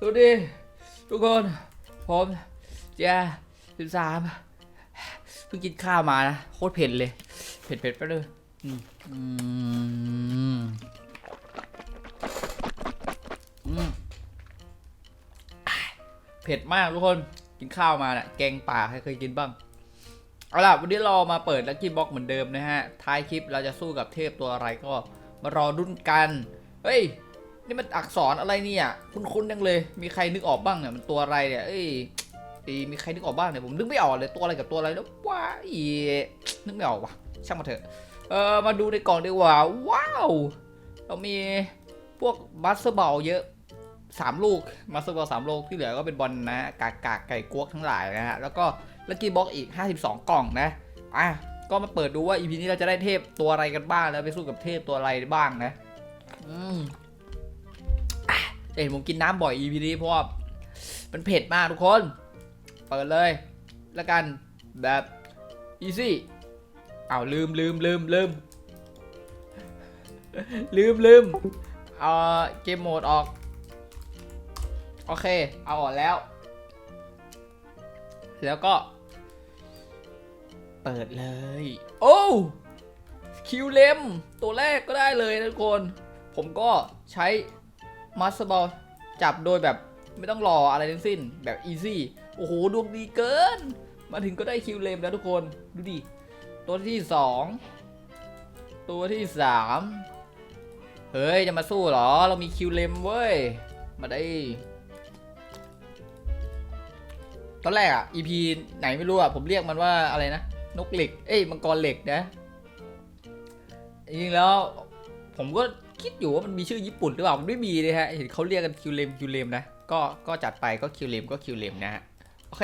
สวัสดีทุกคน ผมเจ้าสิบสามเพิ่งกินข้าวมานะ โคตรเผ็ดเลย เผ็ดเผ็ดไปเลยอืมเผ็ดมากทุกคนกินข้าวมาน่ะ แกงป่าใครเคยกินบ้าง เอาล่ะ วันนี้เรามาเปิดลั c กี้บ็อกเหมือนเดิมนะฮะ ท้ายคลิปเราจะสู้กับเทพตัวอะไรก็มารอดุนกัน เฮ้ย นี่มันอักษรอะไรเนี่ย คุ้นๆยังเลย มีใครนึกออกบ้างเนี่ย มันตัวอะไรเนี่ย เอ้ยเอ้มีใครนึกออกบ้างเนี่ย ผมนึกไม่ออกเลยตัวอะไรกับตัวอะไรแล้วว้าอีนึกไม่ออกว่ะ ช่างมาเถอะ เออมาดูในกล่องดีกว่า ว้าว เรามีพวกบัสเซอร์บอลเยอะสามลูกบัสเซอร์บอลสามลูกที่เหลือก็เป็นบอลนะกากกากไก่กวกทั้งหลายนะฮะแล้วก็ลักกี้บ็อกอีก 52 กล่องนะอะก็มาเปิดดูว่า EP นี้เราจะได้เทพตัวอะไรกันบ้างแล้วไปสู้กับเทพตัวอะไรบ้างนะ อืม เห็นผมกินน้ำบ่อย EP นี้เพราะว่ามันเผ็ดมากทุกคน เปิดเลย แล้วกันแบบ easy เอาลืมลืมลืมลืมลืมลืมเอาเกมโหมดออก โอเค เอาออกแล้ว แล้วก็ เปิดเลย โอ้คิวเลมตัวแรกก็ได้เลยนะทุกคน ผมก็ใช้ มาสเตอร์บอลจับโดยแบบไม่ต้องรออะไรทั้งสิ้นแบบอีซี่โอ้โหดวงดีเกิน มาถึงก็ได้คิวเลมแล้วทุกคนดูดิ ตัวที่สองตัวที่สามเฮ้ย จะมาสู้หรอ เรามีคิวเลมเว้ย มาได้ ตอนแรกอะ EP ไหนไม่รู้อะผมเรียกมันว่าอะไรนะ นกเหล็ก เอ้ยมังกรเหล็กนะ จริงแล้ว ผมก็ คิดอยู่ว่ามันมีชื่อญี่ปุ่นหรือเปล่ามันไม่มีเลยฮะเห็นเขาเรียกกันคิวเลมคิวเลมนะก็ก็จัดไปก็คิวเลมก็คิวเลมนะฮะโอเค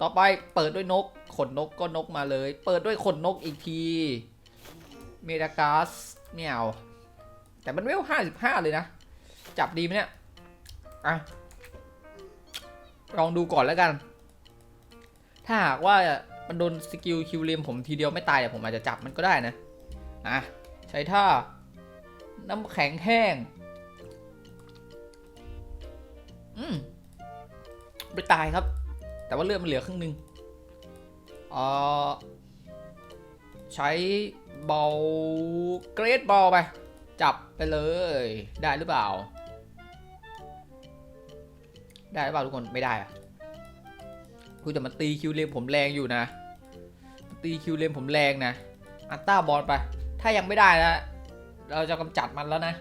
ต่อไปเปิดด้วยนกขนนกก็นกมาเลย เปิดด้วยขนนกอีกทีเมดากาสไม่เอาแต่มันเวลห้าสิบห้าเลยนะ จับดีไหมเนี่ยอะลองดูก่อนแล้วกัน ถ้าหากว่ามันโดนสกิลคิวเลมผมทีเดียวไม่ตายเดี๋ยวผมอาจจะจับมันก็ได้นะอะใช้ท่า น้ำแข็งแห้ง อืมไม่ตายครับ แต่ว่าเลือดมันเหลือครึ่งหนึ่งเอ่อใช้เบาเกรดบอลไป จับไปเลย ได้หรือเปล่า ได้หรือเปล่าทุกคนไม่ได้อะคุยแต่มันตีคิวเลมผมแรงอยู่นะ ตีคิวเลมผมแรงนะ อัตตาบอลไป ถ้ายังไม่ได้นะ เราจะกำจัดมันแล้วนะ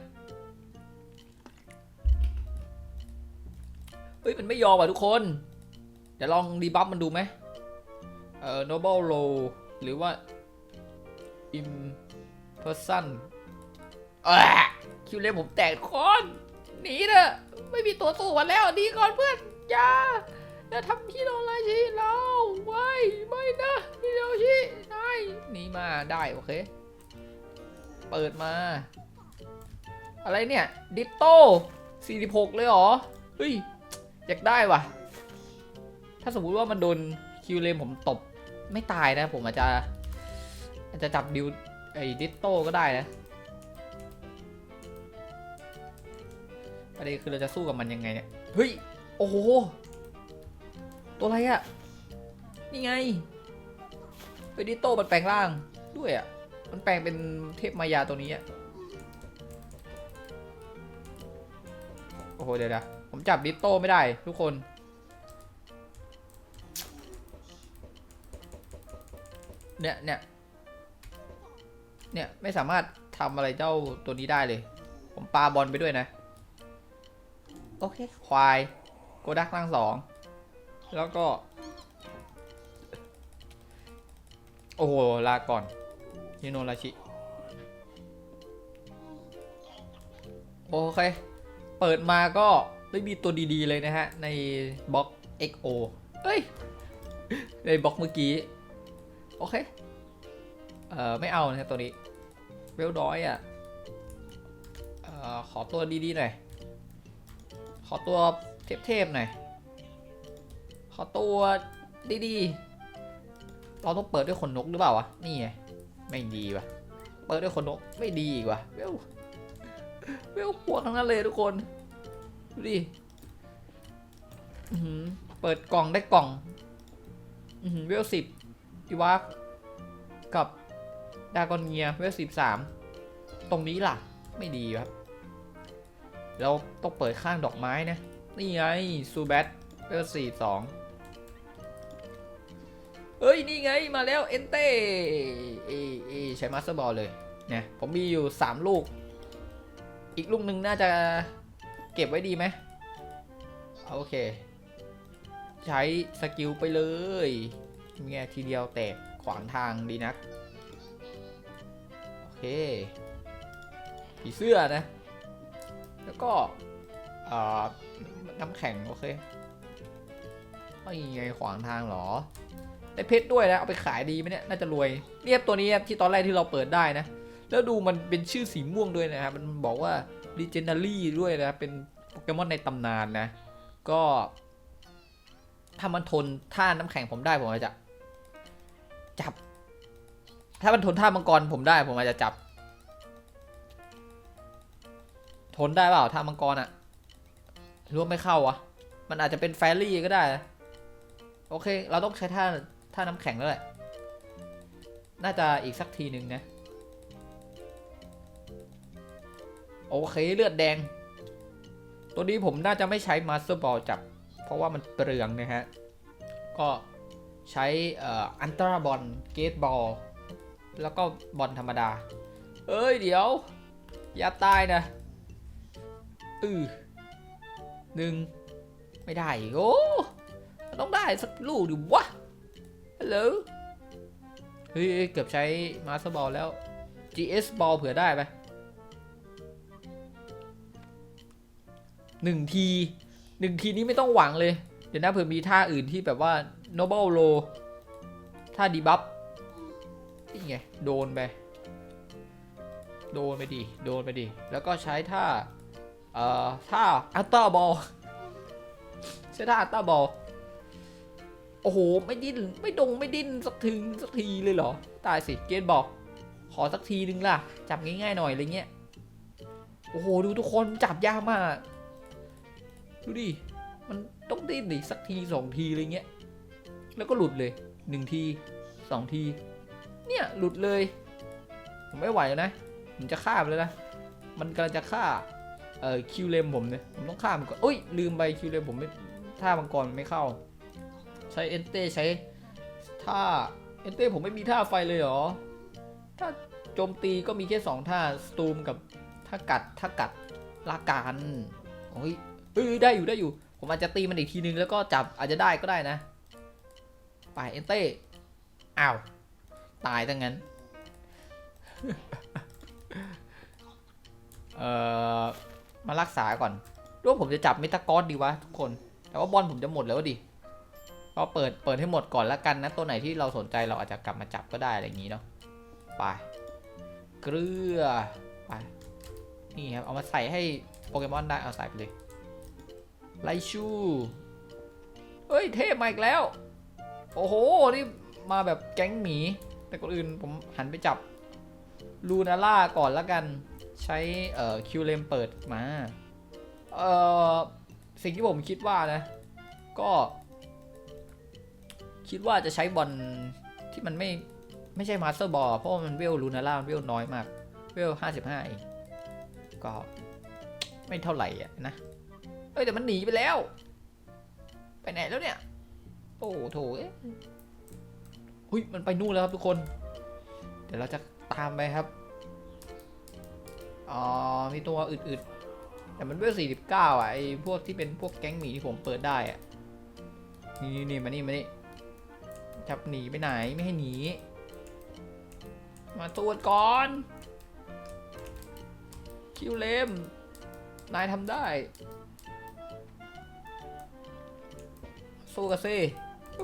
เฮ้ยมันไม่ยอมอะทุกคน เดี๋ยวลองดีบัฟมันดูไหมเอ่อ noble low หรือว่า im person เออคิวเลนผมแตกทุกคนหนีเถอะไม่มีตัวสู้มันแล้วหนีก่อนเพื่อนอย่าอย่าทำฮิโรรชิเราไม่ไม่นะฮิโรชินายหนีมาได้โอเค เปิดมา อะไรเนี่ย ดิโต้46 เลยเหรอ เฮ้ย อยากได้ว่ะ ถ้าสมมุติว่ามันโดนคิวเลมผมตบ ไม่ตายนะ ผมอาจจะ อาจจะจับดิวไอ้ดิโต้ก็ได้นะประเด็นคือเราจะสู้กับมันยังไงเนี่ย เฮ้ย โอ้โห ตัวอะไรอะนี่ไงไอ้ดิโต้มันแปลงร่างด้วยอะ มันแปลงเป็นเทพมายาตัวนี้อะโอ้โห เดี๋ยวนะผมจับดิโต้ไม่ได้ทุกคน เนี่ยเนี่ยเนี่ย ไม่สามารถทำอะไรเจ้าตัวนี้ได้เลย ผมปาบอลไปด้วยนะ โอเค ควาย โกดักล่างสอง แล้วก็ โอ้โห ลาก่อน ฮิโนราชิ โอเค เปิดมาก็ไม่มีตัวดีๆเลยนะฮะ ในบล็อก XO เอ้ย ในบล็อกเมื่อกี้ โอเค เอ่อ ไม่เอานะตัวนี้เวลด้อยอะเอ่อ ขอตัวดีๆหน่อย ขอตัวเทพๆหน่อย ขอตัวดีๆ เราต้องเปิดด้วยขนนกหรือเปล่าวะ นี่ไง ไม่ดีวะเปิดด้วยขนนกไม่ดีอีกวะเวลเวลพวกทั้งนั้นเลยทุกคน ดูดิเปิดกล่องได้กล่องเวลสิบอีวากกับดากอนเงียเวลสิบสามตรงนี้ล่ะ ไม่ดีครับ เราต้องเปิดข้างดอกไม้นะ นี่ไงซูแบทเวลสี่สอง เอ้ย นี่ไงมาแล้วเอนเต้เอเอใช้มาสเตอร์บอลเลยเนี่ยผมมีอยู่ 3 ลูก อีกลูกหนึ่งน่าจะเก็บไว้ดีไหมโอเค ใช้สกิลไปเลยเงี้ยทีเดียวแตกขวางทางดีนัก โอเคผีเสื้อนะ แล้วก็เอ่อน้ำแข็ง โอเคไม่ไงขวางทางหรอ ได้เพชรด้วยนะเอาไปขายดีไหมเนี่ยน่าจะรวยเรียบตัวนี้ที่ตอนแรกที่เราเปิดได้นะ แล้วดูมันเป็นชื่อสีม่วงด้วยนะครับมันบอกว่า Legendary ด้วยนะเป็นโปเกมอนในตำนานนะ ก็ถ้ามันทนท่าน้ำแข็งผมได้ผมอาจจะจับ ถ้ามันทนท่ามังกรผมได้ผมอาจจะจับ ทนได้เปล่าท่ามังกรอะรือว่าไม่เข้าวะมันอาจจะเป็นแฟรี่ก็ได้ โอเค เราต้องใช้ท่า ท่าน้ำแข็งแล้วแหละ น่าจะอีกสักทีหนึ่งนะ โอเคเลือดแดง ตัวนี้ผมน่าจะไม่ใช้มาสเตอร์บอลจับ เพราะว่ามันเปลืองนะฮะ ก็ใช้อันตราบอลเกตบอลแล้วก็บอลธรรมดา เอ้ยเดี๋ยว อย่าตายนะอือหนึ่งไม่ได้ โอ้ ต้องได้สักลูกดิวะ โหลเฮ้ยเกือบใช้มาสเตอร์บอลแล้ว GS บอลเผื่อได้ไหมหนึ่งทีหนึ่งทีนี้ไม่ต้องหวังเลย เดี๋ยวนะเผื่อมีท่าอื่นที่แบบว่า noble low ท่าดีบัฟนี่ไง โดนไป โดนไปดิ โดนไปดิ แล้วก็ใช้ท่า เอ่อ ท่าอัลต้าบอล ใช้ท่าอัลต้าบอล อ้โห ไม่ดิ้น ไม่ดง ไม่ดิ้น สักถึงสักทีเลยเหรอ ตายสิ เกณฑ์บอก ขอสักทีนึงล่ะ จับง่ายๆหน่อยอะไรเงี้ย โอ้โห ดูทุกคนจับยากมาก ดูดิ มันต้องดิ้นดิสักทีสองทีอะไรเงี้ย แล้วก็หลุดเลยหนึ่งทีสองที เนี่ยหลุดเลย ผมไม่ไหวแล้วนะ ผมจะฆ่ามันเลยนะ มันกำลังจะฆ่า เอ่อคิวเลมผมเนี่ย ผมต้องฆ่ามันก่อนเอ้ยลืมไปคิวเลมผมไม่ท่ามังกรมันไม่เข้า ช้เอนเต้ใช้ท่าเอนเต้ผมไม่มีท่าไฟเลยเหรอ ถ้าโจมตีก็มีแค่สองท่าสตูมกับท่ากัดท่ากัดลาการโอ้ยเอ้ยได้อยู่ได้อยู่ ผมอาจจะตีมันอีกทีนึงแล้วก็จับอาจจะได้ก็ได้นะ ไปเอนเต้อ้าวตายทั้งนั้นเอ่อมารักษาก่อนรู้ว่าผมจะจับเมตากอสดีวะทุกคน แต่ว่าบอลผมจะหมดแล้วดิ ก็เปิดเปิดให้หมดก่อนแล้วกันนะตัวไหนที่เราสนใจเราอาจจะกลับมาจับก็ได้อะไรอย่างนี้เนาะไปเกลือไปนี่ครับเอามาใส่ให้โปเกมอนได้เอาใส่ไปเลยไลชูเฮ้ยเทพมาอีกแล้ว โอ้โหนี่มาแบบแก๊งหมี แต่ก่อนอื่นผมหันไปจับลูนาร่าก่อนละกันใช้เอ่อคิวเลมเปิดมาเอ่อสิ่งที่ผมคิดว่านะ ก็ คิดว่าจะใช้บอลที่มันไม่ไม่ใช่มาสเตอร์บอลเพราะมันเวลลูนาร่าเวลน้อยมาก เวลห้าสิบห้าเองก็ไม่เท่าไหร่อะนะเอ้ยแต่มันหนีไปแล้ว ไปไหนแล้วเนี่ย โอ้โถเอ้ยหุยมันไปนู่นแล้วครับทุกคน เดี๋ยวเราจะตามไปครับอ๋อมีตัวอึดๆ แต่มันเวลสี่สิบเก้าอะไอพวกที่เป็นพวกแก๊งหมีที่ผมเปิดได้อะ นี่นี่นี่มานี่มานี่ จับหนีไปไหนไม่ให้หนี มาตรวจก่อน คิวเลม นายทำได้ สู้กันสิ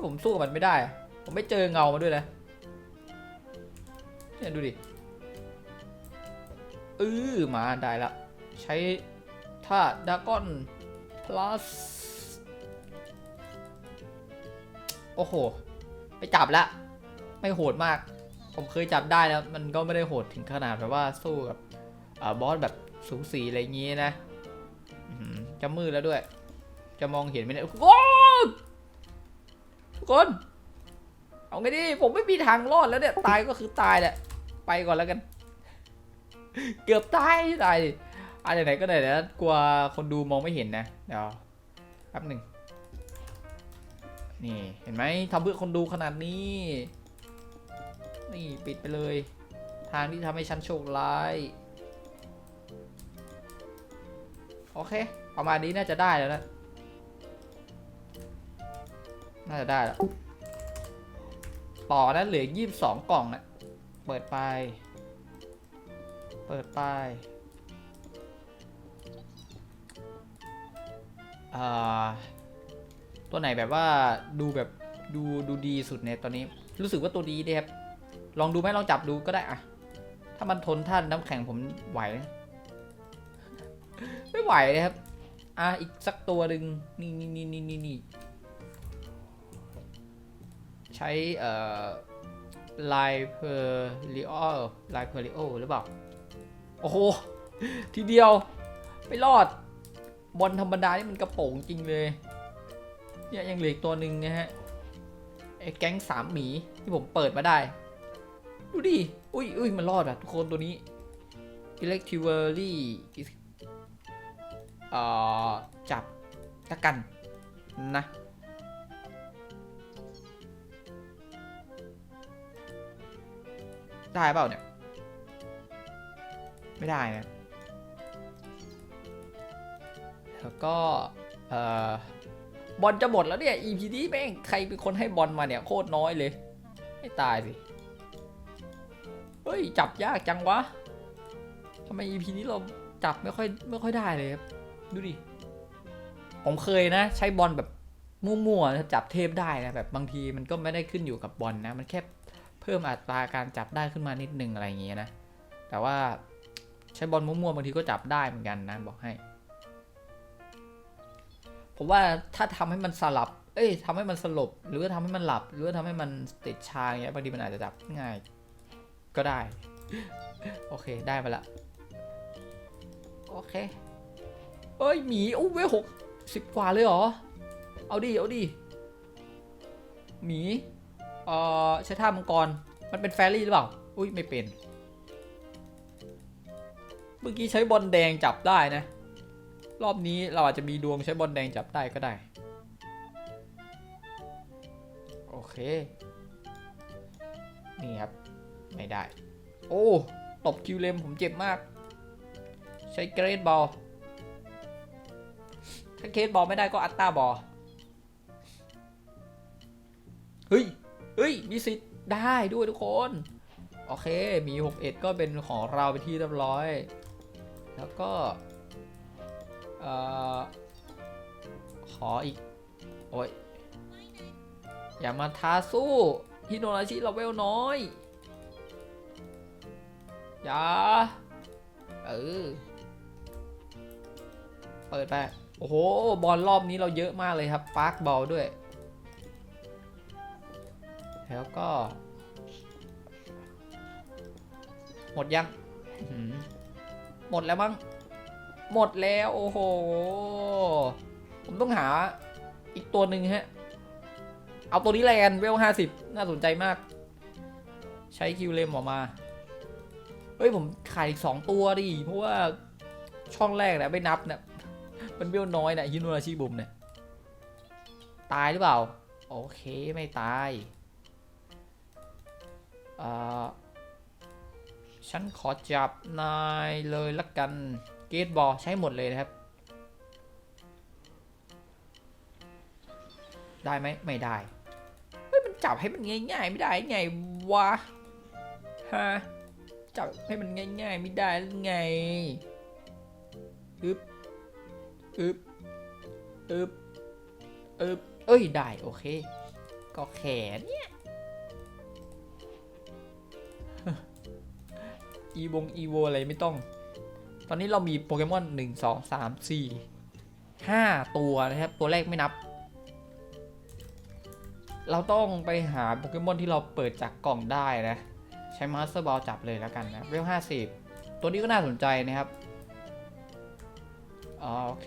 ผมสู้กับมันไม่ได้ ผมไม่เจอเงามาด้วยนะเนี่ยดูดิเออมาได้ละ ใช้ท่าดากอน plus โอ้โห ไปจับละ ไม่โหดมาก ผมเคยจับได้แล้ว มันก็ไม่ได้โหดถึงขนาดแบบว่าสู้กับอบอสแบบสูสีอะไรอย่างงี้นะจะมืดแล้วด้วย จะมองเห็นไหมเนี่ยโอ้ทุกคน เอาไงดีผมไม่มีทางรอดแล้วเนี่ย ตายก็คือตายแหละ ไปก่อนแล้วกัน เกือบตายตายอะไรไหนก็ได้แล้วกลัวคนดูมองไม่เห็นนะ เดี๋ยวแป๊บหนึ่ง นี่เห็นไหมทำเพื่อคนดูขนาดนี้ นี่ปิดไปเลย ทางที่ทำให้ฉันโชคร้าย โอเค ประมาณนี้น่าจะได้แล้วนะ น่าจะได้แล้ว ต่อนะเหลือยี่สิบสองกล่องนะเปิดไป เปิดไปอ่า ตัวไหนแบบว่าดูแบบดูดูดีสุดในตอนนี้ รู้สึกว่าตัวดีดีครับลองดูไหมลองจับดูก็ได้อะถ้ามันทนท่านน้ำแข็งผมไหว ไม่ไหวเลยครับ อะอีกสักตัวหนึ่งนี่นี่นี่นี่นี่นี่ใช้เอ่อลายเพอริโอลายเพอริโอหรือเปล่า โอ้โห ทีเดียว ไม่รอด บอลธรรมดานี่มันกระโปรงจริงเลย ยยังเหลืออีกตัวหนึ่งนะฮะไอ้แก๊งสามหมีที่ผมเปิดมาได้ ดูดิ อุ้ยอุ้ยมันรอดอะทุกคนตัวนี้ Electrivery เอ่อจับตะกันนะได้เปล่าเนี่ย ไม่ได้นะ แล้วก็ เอ่อ บอลจะหมดแล้วเนี่ย EP นี้แม่งใครเป็นคนให้บอลมาเนี่ยโคตรน้อยเลย ไม่ตายสิ เฮ้ย จับยากจังวะทำไม EP นี้เราจับไม่ค่อยไม่ค่อยได้เลยครับ ดูดิ ผมเคยนะ ใช้บอลแบบมั่วๆนะจับเทพได้นะแบบบางทีมันก็ไม่ได้ขึ้นอยู่กับบอลนะ มันแค่เพิ่มอัตราการจับได้ขึ้นมานิดนึงอะไรอย่างเงี้ยนะ แต่ว่าใช้บอลมั่วๆบางทีก็จับได้เหมือนกันนะบอกให้ ผมว่าถ้าทำให้มันสลับ เอ้ยทำให้มันสลบ หรือว่าทำให้มันหลับ หรือว่าทำให้มันติดชาอย่างเงี้ยบางทีมันอาจจะจับง่าย ก็ได้ โอเคได้มาละ โอเค เอ้ยหมีโอ้เว้ยหกสิบกว่าเลยเหรอ เอาดิ เอาดิ หมี เอ่อ ใช้ท่ามังกร มันเป็นแฟรี่หรือเปล่า อุ้ยไม่เป็น เมื่อกี้ใช้บอลแดงจับได้นะ รอบนี้เราอาจจะมีดวงใช้บอลแดงจับได้ก็ได้ โอเค นี่ครับ ไม่ได้ โอ้ ตบคิวเลมผมเจ็บมาก ใช้เกรดบอล ถ้าเคสบอลไม่ได้ก็อัตตาบอล เฮ้ย เฮ้ย มีสิทธิ์ได้ด้วยทุกคน โอเค มี 61 ก็เป็นของเราไปที่เรียบร้อย แล้วก็ เอ่อ ขออีก โอ้ย อย่ามาท้าสู้ฮิโนราชิเราเวลน้อย อย่า เออ เปิดไป โอ้โห บอลรอบนี้เราเยอะมากเลยครับ ปาร์คบอลด้วย แล้วก็ หมดยังอื้อหือหมดแล้วมั้ง หมดแล้วโอ้โห ผมต้องหาอีกตัวหนึ่งฮะ เอาตัวนี้แลนเวลห้าสิบน่าสนใจมาก ใช้คิวเลมออกมา เฮ้ยผมขายอีกสองตัวดิ เพราะว่าช่องแรกนะไม่นับนะมันเบี้ยวน้อยนะฮิโนราชิบุมเนี่ย ตายหรือเปล่า โอเคไม่ตายอ่อฉันขอจับนายเลยละกัน กตบอลใช้หมดเลยนะครับ ได้ไหมไม่ได้เฮ้ยมันจับให้มันง่ายๆ ไม่ได้ไงวะฮะจับให้มันง่ายๆ ไม่ได้ไงอึบอึบอึบอึบเอ้ยได้โอเค ก็แขนเนี่ยอีวงอีโวอะไรไม่ต้อง ตอนนี้เรามีโปเกมอนหนึ่งสองสามสี่ห้าตัวนะครับ ตัวแรกไม่นับ เราต้องไปหาโปเกมอนที่เราเปิดจากกล่องได้นะ ใช้มาสเตอร์บอลจับเลยแล้วกันนะเวลห้าสิบตัวนี้ก็น่าสนใจนะครับอ๋อโอเค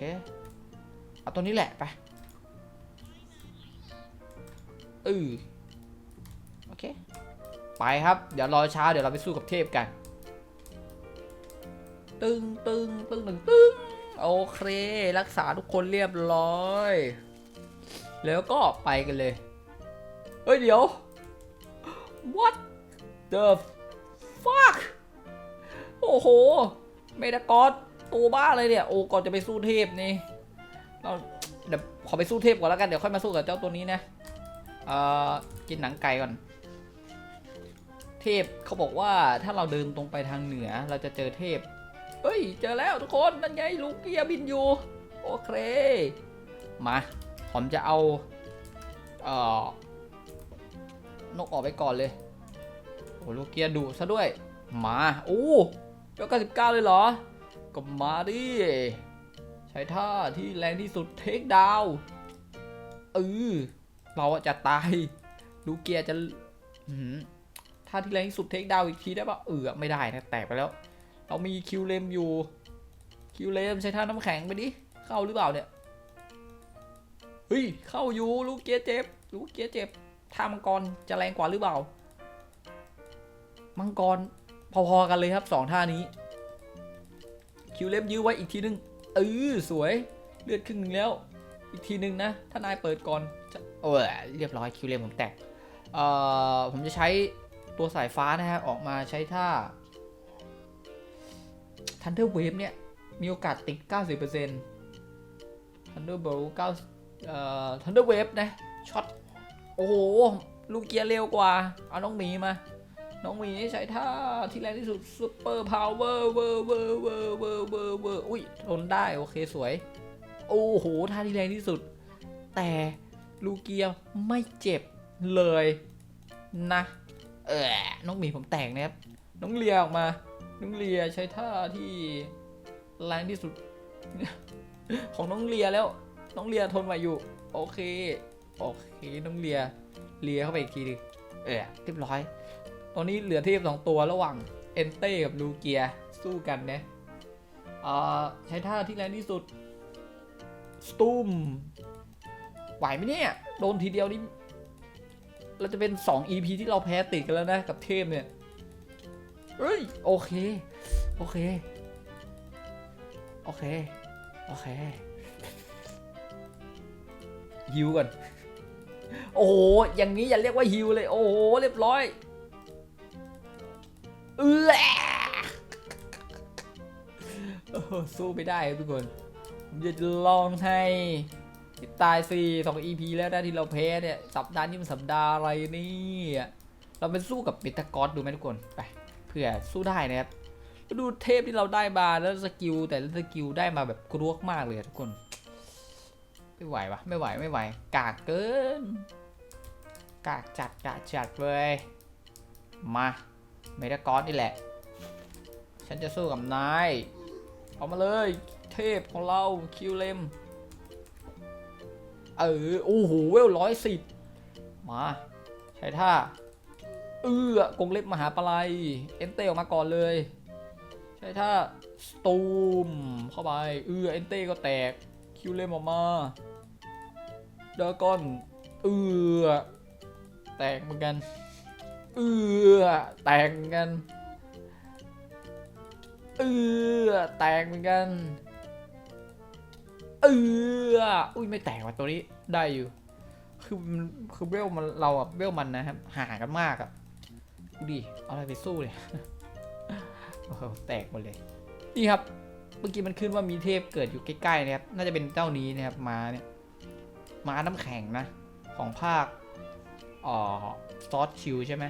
เอาตัวนี้แหละไปเออโอเค ไปครับ เดี๋ยวรอช้า เดี๋ยวเราไปสู้กับเทพกัน ตึงตึงตึงตึงตึงโอเค รักษาทุกคนเรียบร้อย แล้วก็ไปกันเลย เฮ้ย เดี๋ยว what the fuck โอ้โห เมดากอสตัวบ้าเลยเนี่ย โอ้ก่อนจะไปสู้เทพนี่ เราเดี๋ยวขอไปสู้เทพก่อนแล้วกัน เดี๋ยวค่อยมาสู้กับเจ้าตัวนี้นะ เอ่อ กินหนังไก่ก่อน เทพเขาบอกว่าถ้าเราเดินตรงไปทางเหนือ เราจะเจอเทพ ฮ้ย เจอแล้วทุกคน นั่นไงลูกเกียร์บินอยู่ โอเค มา ผมจะเอา เอ่อ นกออกไปก่อนเลย โอ้ลูกเกียร์ดุซะด้วย มาโอ้ยก99เก้าเลยเหรอ ก็มาดิ ใช้ท่าที่แรงที่สุดเทคดาวเออเราจะตาย ลูกเกียร์จะอื้าที่แรงที่สุดเทคดาวอีกทีได้ปะเออไม่ได้นะแตกไปแล้ว เรามีคิวเลมอยู่คิวเลมใช้ท่าน้ำแข็งไปดิเข้าหรือเปล่าเนี่ยเฮ้ยเข้าอยู่ลูกเกียร์เจ็บลูกเกียร์เจ็บท่ามังกรจะแรงกว่าหรือเปล่า มังกรพอๆกันเลยครับสองท่านี้ คิวเล็บยื้อไว้อีกทีนึงเออสวยเลือดครึ่งหนึงแล้ว อีกทีนึงนะถ้านายเปิดก่อนจะเออเรียบร้อยคิวเล็บผมแตกเอ่อผมจะใช้ตัวสายฟ้านะฮะออกมาใช้ท่า Thunder Wave เนี่ย มีโอกาสติด 90% Thunder Bolt 9เอ่อ Thunder Wave นะช็อต โอ้โห ลูกเกียร์เร็วกว่า เอาน้องหมีมา น้องหมีใช้ท่าที่แรงที่สุดซูเปอร์พาวเวอร์เวอร์เวอร์เวอร์เวอร์เวอร์เวอร์อุ้ยทนได้ โอเคสวย โอ้โห ท่าที่แรงที่สุด แต่ลูกเกียร์ไม่เจ็บเลยนะ เออน้องหมีผมแตกนะครับ น้องเลียออกมา น้องเลียใช้ท่าที่แรงที่สุด ของน้องเลียแล้ว น้องเลียทนไหวอยู่ โอเค โอเค น้องเลีย เลียเข้าไปอีกทีหนึงเออเรียบร้อย ตอนนี้เหลือเทพสองตัวระหว่างเอนเต้กับลูเกียสู้กันนะอ่าใช้ท่าที่แรงที่สุด สตูมไหวไหมเนี่ย โดนทีเดียวนี่เราจะเป็น 2 EP ที่เราแพ้ติดกันแล้วนะ กับเทพเนี่ย เฮ้ยโอเค โอเค โอเค โอเคฮิวก่อน โอ้โห อย่างนี้อย่าเรียกว่าฮิวเลย โอ้โห เรียบร้อย เออโอ้สู้ไม่ได้ครับทุกคน ผมจะลองให้ตายสี่สอง EP แล้วนะที่เราแพ้เนี่ย สัปดาห์นี้มันสัปดาห์อะไรนี่ เราไปสู้กับเบตากอสดูไหมทุกคน ไป เพื่อสู้ได้นะครับดูเทพที่เราได้มาแล้วสกิลแต่ละสกิลได้มาแบบกรวกมากเลยทุกคน ไม่ไหวปะไม่ไหวไม่ไหว กากเกิน กากจัดกากจัดเลยมาเมดากอนนี่แหละ ฉันจะสู้กับนายเอามาเลย เทพของเราคิวเลมเออโอ้โหเวลร้อยสิบมา ใช้ท่า เออกงเล็บมหาปลายเอนเต้ออกมาก่อนเลย ใช้ท่าสตูมเข้าไป เออเอนเต้ก็แตก คิวเลมออกมาดากอน เออแตกเหมือนกัน เออแตกเหมือนกัน เออแตกเหมือนกัน เอออุ้ยไม่แตกว่ะตัวนี้ ได้อยู่ คือคือเบลมันเราอะเบลมันนะครับห่างกันมากอะ ดิเอาอะไรไปสู้เลยโอ้โหแตกหมดเลย นี่ครับ เมื่อกี้มันขึ้นว่ามีเทพเกิดอยู่ใกล้ๆนะครับ น่าจะเป็นเจ้านี้นะครับมาเนี่ยมาน้ำแข็งนะ ของภาคอ๋อซอสชิวใช่ไหม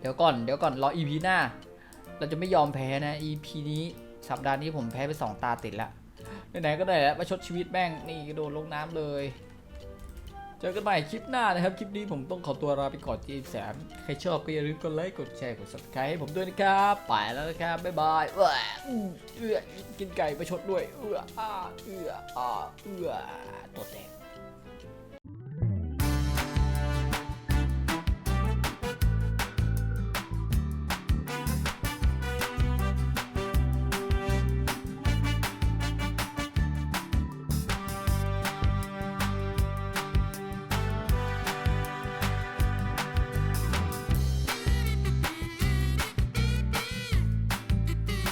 เดี๋ยวก่อน เดี๋ยวก่อน รอ EP หน้า เราจะไม่ยอมแพ้นะ EP นี้สัปดาห์นี้ผมแพ้ไป 2 ตาติดแล้วไหนๆก็ได้แล้วมาชดชีวิตแม่ง นี่โดดลงน้ำเลย เจอกันใหม่คลิปหน้านะครับ คลิปนี้ผมต้องขอตัวลาไปก่อนจีแสมใครชอบก็อย่าลืมกดไลค์กดแชร์กด subscribe ให้ผมด้วยนะครับ ไปแล้วนะครับ บ๊ายบายเอื้อเอื้อกินไก่ไปชดด้วย เอื้ออ้าเอื้ออ้าเอื้อตัวแตก